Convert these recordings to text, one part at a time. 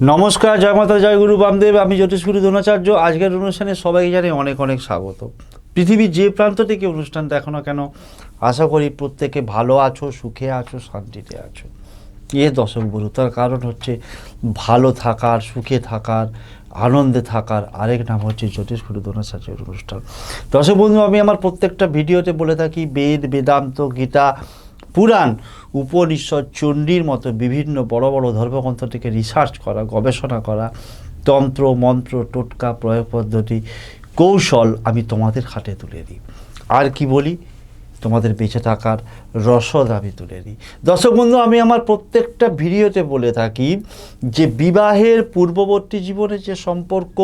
নমস্কার, জয় মাতা জয় গুরু বামদেব, আমি জ্যোতিষগুরু দ্রোণাচার্য। আজকের অনুষ্ঠানে সবাইকে জানাই অনেক অনেক স্বাগত। পৃথিবীর যে প্রান্ত থেকে অনুষ্ঠান দেখো না কেন, আশা করি প্রত্যেকে ভালো আছো, সুখে আছো, শান্তিতে আছো। এ দশক বলু তার কারণ হচ্ছে ভালো থাকার, সুখে থাকার, আনন্দে থাকার আরেক নাম হচ্ছে জ্যোতিষগুরু দ্রোণাচার্যের অনুষ্ঠান। দর্শক বন্ধু, আমি আমার প্রত্যেকটা ভিডিওতে বলে থাকি, বেদ, বেদান্ত, গীতা পুরাণ, উপনিষদ, চণ্ডীর মতো বিভিন্ন বড় বড় ধর্মগ্রন্থ থেকে রিসার্চ করা, গবেষণা করা, তন্ত্র, মন্ত্র, টোটকা, প্রয়োগ পদ্ধতি, কৌশল আমি তোমাদের হাতে তুলে দিই। আর কি বলি? তোমাদের বেঁচে থাকার রসদ আমি তুলে দিই। দর্শক বন্ধু, আমি আমার প্রত্যেকটা ভিডিওতে বলে থাকি যে বিবাহের পূর্ববর্তী জীবনের যে সম্পর্ক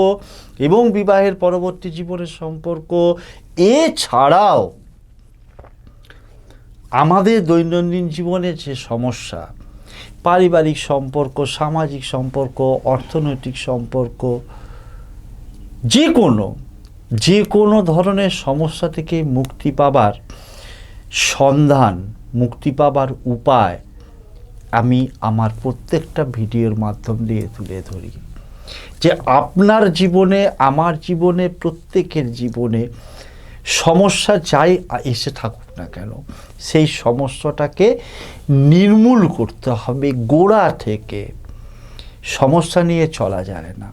এবং বিবাহের পরবর্তী জীবনের সম্পর্ক, এছাড়াও আমাদের দৈনন্দিন জীবনের যে সমস্যা, পারিবারিক সম্পর্ক, সামাজিক সম্পর্ক, অর্থনৈতিক সম্পর্ক, যে কোনো যে কোনো ধরনের সমস্যা থেকে মুক্তি পাবার সন্ধান, মুক্তি পাবার উপায় আমি আমার প্রত্যেকটা ভিডিওর মাধ্যম দিয়ে তুলে ধরি। যে আপনার জীবনে, আমার জীবনে, প্রত্যেকের জীবনে সমস্যা যাই এসে থাকুক না কেন, সেই সমস্যাটাকে নির্মূল করতে হবে গোড়া থেকে। সমস্যা নিয়ে চলা যায় না।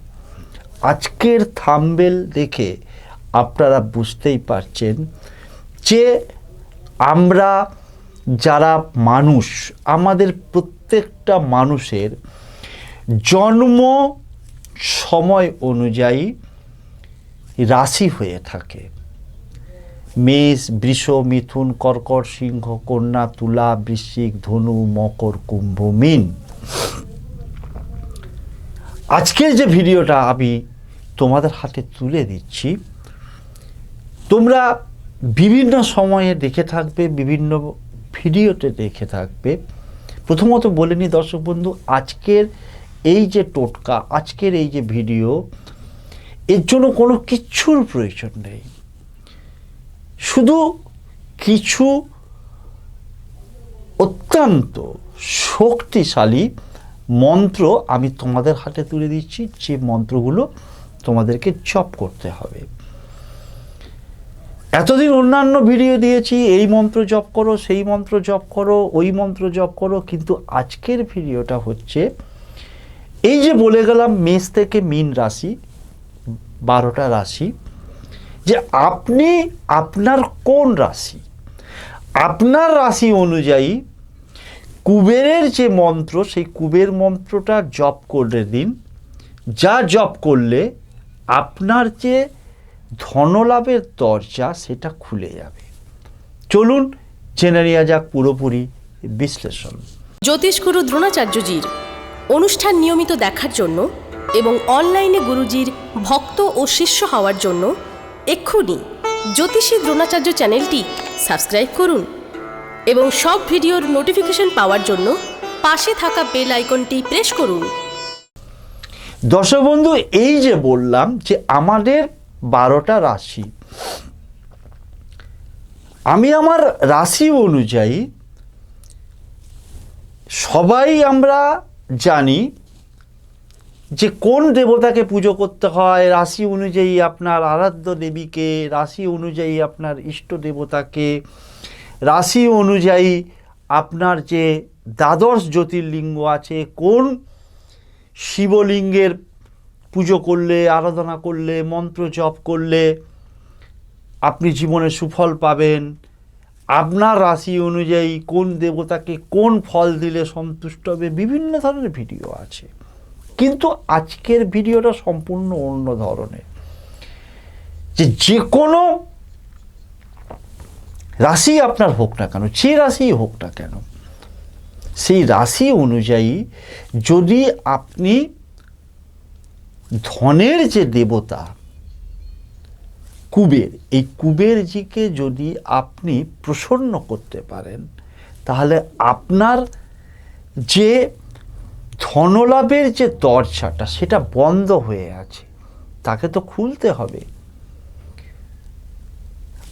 আজকের থামবেল দেখে আপনারা বুঝতেই পারছেন যে আমরা যারা মানুষ, আমাদের প্রত্যেকটা মানুষের জন্ম সময় অনুযায়ী রাশি হয়ে থাকে। মেষ, বৃষ, মিথুন, কর্কট, সিংহ, কন্যা, তুলা, বৃশ্চিক, ধনু, মকর, কুম্ভ, মিন। আজকের যে ভিডিওটা আমি তোমাদের হাতে তুলে দিচ্ছি, তোমরা বিভিন্ন সময়ে দেখে থাকবে, বিভিন্ন ভিডিওতে দেখে থাকবে। প্রথমত বলে নি দর্শক বন্ধু, আজকের এই যে টোটকা, আজকের এই যে ভিডিও, এর জন্য কোনো কিচ্ছুর প্রয়োজন নেই। শুধু কিছু অত্যন্ত শক্তিশালী মন্ত্র আমি তোমাদের হাতে তুলে দিচ্ছি, যে মন্ত্রগুলো তোমাদেরকে জপ করতে হবে। এতদিন অন্যান্য ভিডিও দিয়েছি, এই মন্ত্র জপ করো, সেই মন্ত্র জপ করো, ওই মন্ত্র জপ করো, কিন্তু আজকের ভিডিওটা হচ্ছে, এই যে বলে গেলাম মেষ থেকে মিন রাশি, বারোটা রাশি যে আপনি আপনার কোন রাশি? আপনার রাশি অনুযায়ী কুবেরের যে মন্ত্র, সেই কুবের মন্ত্রটা জপ করে দিন। যা জপ করলে আপনার যে ধনলাভের দরজা, সেটা খুলে যাবে। চলুন জেনে নেওয়া যাক পুরোপুরি বিশ্লেষণ। জ্যোতিষগুরু দ্রোণাচার্যজির অনুষ্ঠান নিয়মিত দেখার জন্য এবং অনলাইনে গুরুজির ভক্ত ও শিষ্য হওয়ার জন্য এক্ষুনি জ্যোতিষী দ্রোণাচার্য চ্যানেলটি সাবস্ক্রাইব করুন এবং সব ভিডিওর নোটিফিকেশন পাওয়ার জন্য পাশে থাকা বেল আইকনটি প্রেস করুন। দর্শক বন্ধু, এই যে বললাম যে আমাদের বারোটা রাশি, আমি আমার রাশি অনুযায়ী সবাই আমরা জানি যে কোন দেবতাকে পুজো করতে হয়, রাশি অনুযায়ী আপনার আরাধ্য দেবীকে, রাশি অনুযায়ী আপনার ইষ্ট দেবতাকে, রাশি অনুযায়ী আপনার যে দ্বাদশ জ্যোতির্লিঙ্গ আছে, কোন শিবলিঙ্গের পুজো করলে, আরাধনা করলে, মন্ত্র জপ করলে আপনি জীবনে সুফল পাবেন? আপনার রাশি অনুযায়ী কোন দেবতাকে কোন ফল দিলে সন্তুষ্ট হবে? বিভিন্ন ধরনের ভিডিও আছে। কিন্তু আজকের ভিডিওটা সম্পূর্ণ অন্য ধরনের। যে যে কোনো রাশি আপনার হোক না কেন, যে রাশিই হোক না কেন, সেই রাশি অনুযায়ী যদি আপনি ধনের যে দেবতা, কুবের, এই কুবেরজিকে যদি আপনি প্রসন্ন করতে পারেন, তাহলে আপনার যে ধনলাভের যে দরজাটা, সেটা বন্ধ হয়ে আছে। তাকে তো খুলতে হবে।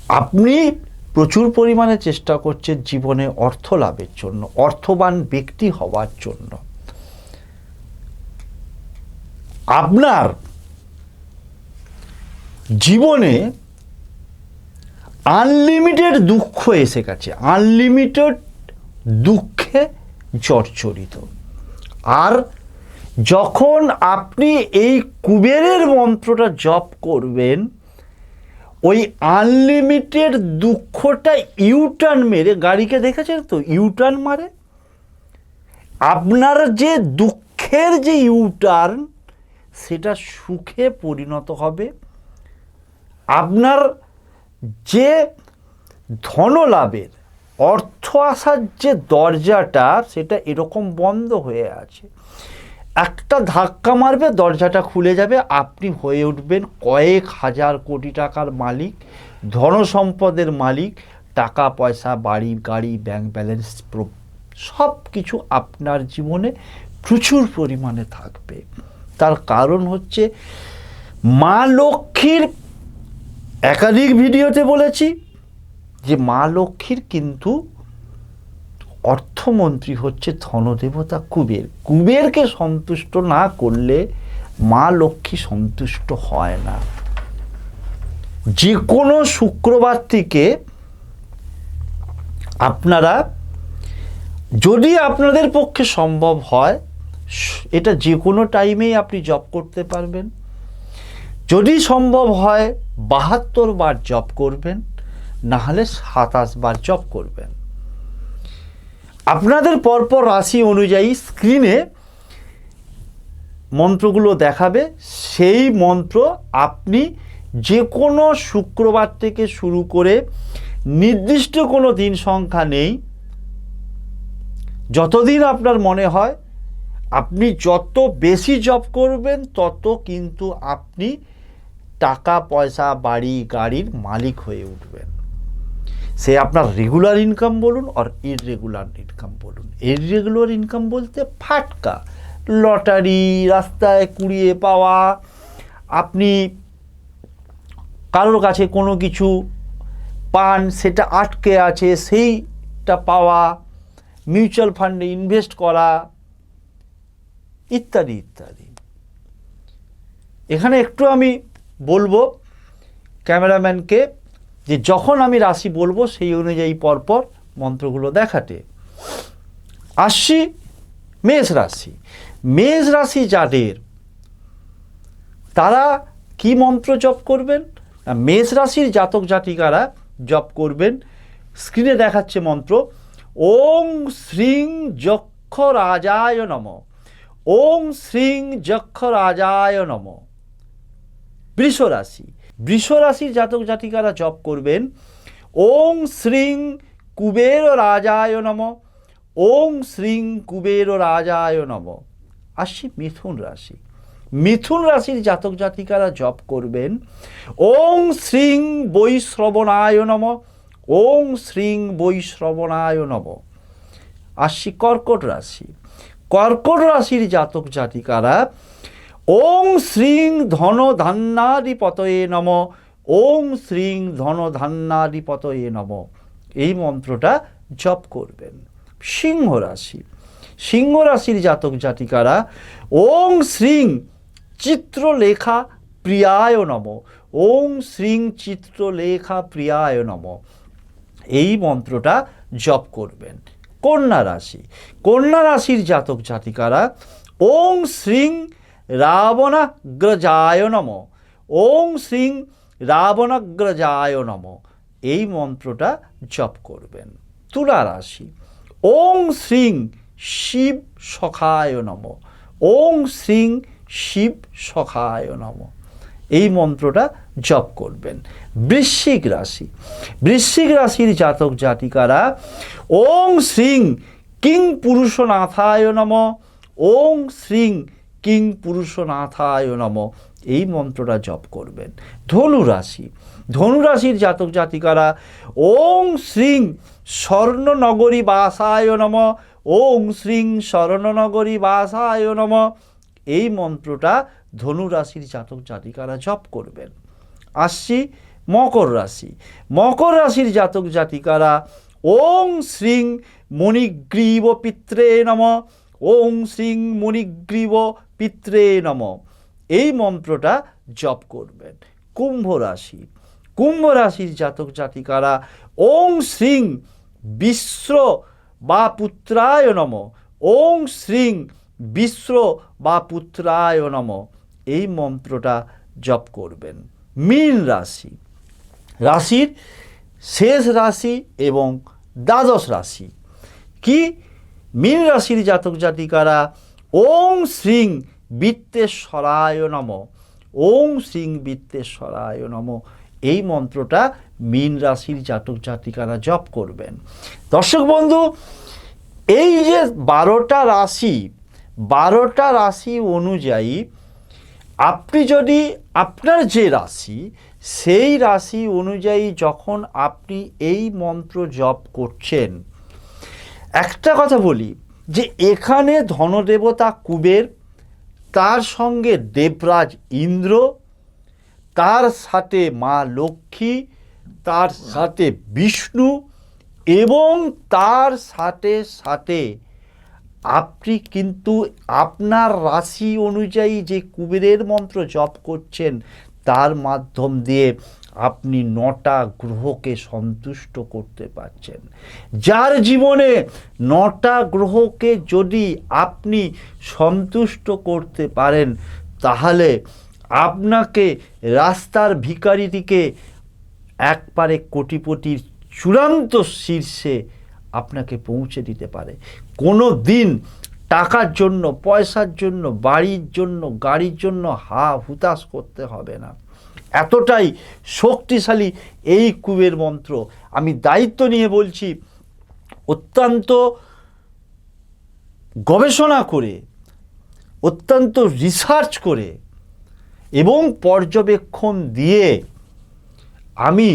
আপনি প্রচুর পরিমাণে চেষ্টা করছেন জীবনে অর্থ লাভের জন্য, অর্থবান ব্যক্তি হওয়ার জন্য। আপনার জীবনে আনলিমিটেড দুঃখ এসে গেছে। আনলিমিটেড দুঃখে জর্জরিত। আর যখন আপনি এই কুবেরের মন্ত্রটা জপ করবেন, ওই আনলিমিটেড দুঃখটা ইউটার্ন মেরে, গাড়িকে দেখেছেন তো? ইউটার্ন মারে। আপনার যে দুঃখের যে ইউটার্ন সেটা সুখে পরিণত হবে। আপনার যে ধনলাভের অর্থ আসার যে দরজাটা, সেটা এরকম বন্ধ হয়ে আছে। একটা ধাক্কা মারবে, দরজাটা খুলে যাবে, আপনি হয়ে উঠবেন কয়েক হাজার কোটি টাকার মালিক, ধনসম্পদের মালিক, টাকা, পয়সা, বাড়ি, গাড়ি ব্যাংক ব্যালেন্স সব কিছু আপনার জীবনে প্রচুর পরিমাণে থাকবে। তার কারণ হচ্ছে, মা লক্ষ্মীর একাধিক ভিডিওতে বলেছি যে মা লক্ষ্মীর কিন্তু অর্থমন্ত্রী হচ্ছে ধনদেবতা কুবের। কুবেরকে সন্তুষ্ট না করলে মা লক্ষ্মী সন্তুষ্ট হয় না। যে কোনো শুক্রবার থেকে আপনারা, যদি আপনাদের পক্ষে সম্ভব হয়, এটা যে কোনো টাইমেই আপনি জব করতে পারবেন। যদি সম্ভব হয়, বাহাত্তর বার জব করবেন। না হলে সাতাশ বার জব করবেন। আপনাদের পরপর রাশি অনুযায়ী স্ক্রিনে মন্ত্রগুলো দেখাবে। সেই মন্ত্র আপনি যে কোনো শুক্রবার থেকে শুরু করে নির্দিষ্ট কোনো দিন সংখ্যা নেই। যতদিন আপনার মনে হয়, আপনি যত বেশি জব করবেন, তত কিন্তু আপনি টাকা পয়সা বাড়ি গাড়ির মালিক হয়ে উঠবেন। সে আপনার রেগুলার ইনকাম বলুন আর ইররেগুলার ইনকাম বলুন। ইররেগুলার ইনকাম বলতে ফাটকা লটারি রাস্তায় কুড়িয়ে পাওয়া, আপনি কারোর কাছে কোনো কিছু পান, সেটা আটকে আছে, সেইটা পাওয়া মিউচুয়াল ফান্ডে ইনভেস্ট করা, ইত্যাদি ইত্যাদি। এখানে একটু আমি বলব ক্যামেরাম্যানকে যে যখন আমি রাশি বলব, সেই অনুযায়ী পরপর মন্ত্রগুলো দেখাতে। আসছি মেষ রাশি। মেষ রাশি যাদের, তারা কি মন্ত্র জপ করবেন? মেষ রাশির জাতক জাতিকারা জপ করবেন। স্ক্রিনে দেখাচ্ছে মন্ত্র, ওং শ্রীং যক্ষ রাজায় নম। ওং শ্রীং যক্ষ রাজায় নম। বৃষ রাশি। বৃষ রাশির জাতক জাতিকারা জপ করবেন। ওং শ্রীং কুবের রাজায় নম। ওং শ্রীং কুবের রাজায় নম। আসি মিথুন রাশি। মিথুন রাশির জাতক জাতিকারা জপ করবেন। ওং শ্রীং বৈশ্রবণায় নম। ওং শ্রীং বৈশ্রবণায় নম। আসছি কর্কট রাশি। কর্কট রাশির জাতক জাতিকারা ওং শ্রীং ধন ধান্যাধিপতয়ে নম। ওং শ্রীং ধন ধান্যাধিপতয়ে নম। এই মন্ত্রটা জপ করবেন। সিংহ রাশি। সিংহ রাশির জাতক জাতিকারা, ওং শ্রীং চিত্রলেখা প্রিয়ায় নম। ওং শ্রীং চিত্রলেখা প্রিয়ায় নম। এই মন্ত্রটা জপ করবেন। কন্যা রাশি। কন্যা রাশির জাতক জাতিকারা, ওং শ্রীং রাবণাগ্রজায় নম। ওং শ্রীং রাবণাগ্রজায় নম। এই মন্ত্রটা জপ করবেন। তুলা রাশি। ওং শ্রীং শিব সখায় নম। ওং শ্রীং শিব সখায় নম। এই মন্ত্রটা জপ করবেন। বৃশ্চিক রাশি। বৃশ্চিক রাশির জাতক জাতিকারা ওং শ্রীং কিং পুরুষনাথায় নম। ওং শ্রীং কিং পুরুষনাথায় নম। এই মন্ত্রটা জপ করবেন। ধনু রাশি ধনু রাশির জাতক জাতিকারা, ওং শ্রীং স্বর্ণনগরী বাসায় নম। ওং শ্রীং স্বর্ণনগরী বাসায় নম। এই মন্ত্রটা ধনু রাশির জাতক জাতিকারা জপ করবেন। আসছি মকর রাশি। মকর রাশির জাতক জাতিকারা, ওং শ্রীং মণিগ্রীব পিত্রে নম। ওং শ্রীং মণিগ্রীব পিত্রে নম। এই মন্ত্রটা জপ করবেন। কুম্ভ রাশি। কুম্ভ রাশির জাতক জাতিকারা ওং শ্রীং বিশ্ব বা পুত্রায় নম। ওং শ্রীং বিশ্ব বা পুত্রায় নম। এই মন্ত্রটা জপ করবেন। মীন রাশি। রাশির শেষ রাশি এবং দ্বাদশ রাশি। কি মীন রাশির জাতক জাতিকারা, ওং শ্রীং বৃত্তেশ্বরায় নম, ওং শ্রীং বৃত্তেশ্বরায় নম। এই মন্ত্রটা মীন রাশির জাতক জাতিকারা জপ করবেন। দর্শক বন্ধু, এই যে বারোটা রাশি বারোটা রাশি অনুযায়ী আপনি যদি আপনার যে রাশি, সেই রাশি অনুযায়ী যখন আপনি এই মন্ত্র জপ করছেন একটা কথা বলি, যে এখানে ধনদেবতা কুবের, তার সঙ্গে দেবরাজ ইন্দ্র, তার সাথে মা লক্ষ্মী, তার সাথে বিষ্ণু এবং তার সাথে সাথে আপনি কিন্তু আপনার রাশি অনুযায়ী যে কুবেরের মন্ত্র জপ করছেন, তার মাধ্যম দিয়ে আপনি নটা গ্রহকে সন্তুষ্ট করতে পারছেন। যার জীবনে নটা গ্রহকে যদি আপনি সন্তুষ্ট করতে পারেন, তাহলে আপনাকে রাস্তার ভিখারিটিকে একবারে কোটিপতির চূড়ান্ত শীর্ষে আপনাকে পৌঁছে দিতে পারে। কোনো দিন টাকার জন্য, পয়সার জন্য, বাড়ির জন্য, গাড়ির জন্য হা হুতাশ করতে হবে না। এতটাই শক্তিশালী এই কুবের মন্ত্র। আমি দায়িত্ব নিয়ে বলছি, অত্যন্ত গবেষণা করে, অত্যন্ত রিসার্চ করে এবং পর্যবেক্ষণ দিয়ে আমি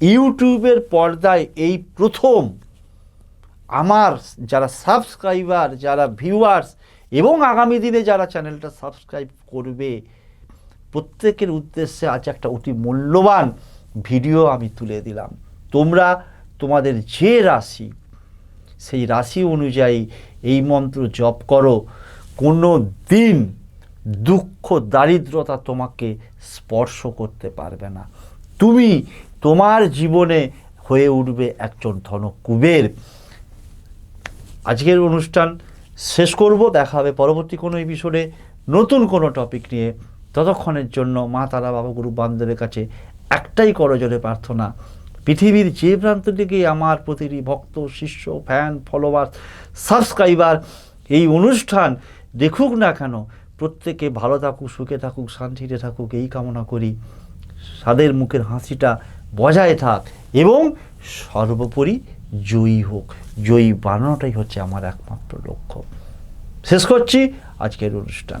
ইউটিউবের পর্দায় এই প্রথম আমার যারা সাবস্ক্রাইবার যারা ভিউয়ার্স এবং আগামী দিনে যারা চ্যানেলটা সাবস্ক্রাইব করবে প্রত্যেকের উদ্দেশ্যে আজ একটা অতি মূল্যবান ভিডিও আমি তুলে দিলাম। তোমরা তোমাদের যে রাশি, সেই রাশি অনুযায়ী এই মন্ত্র জপ করো। কোনো দিন দুঃখ, দারিদ্রতা তোমাকে স্পর্শ করতে পারবে না। তুমি তোমার জীবনে হয়ে উঠবে একজন ধনকুবের। আজকের অনুষ্ঠান শেষ করব, দেখা হবে পরবর্তী কোনো এপিসোডে নতুন কোনো টপিক নিয়ে। ততক্ষণের জন্য মা তারা বাবা গুরু বান্ধবের কাছে একটাই করজোরে প্রার্থনা, পৃথিবীর যে প্রান্ত থেকে আমার প্রতিটি ভক্ত, শিষ্য ফ্যান ফলোয়ার সাবস্ক্রাইবার এই অনুষ্ঠান দেখুক না কেন, প্রত্যেকে ভালো থাকুক, সুখে থাকুক, শান্তিতে থাকুক, এই কামনা করি। তাদের মুখের হাসিটা বজায় থাক এবং সর্বোপরি জয়ী হোক। জয়ী বানানোটাই হচ্ছে আমার একমাত্র লক্ষ্য। শেষ করছি আজকের অনুষ্ঠান।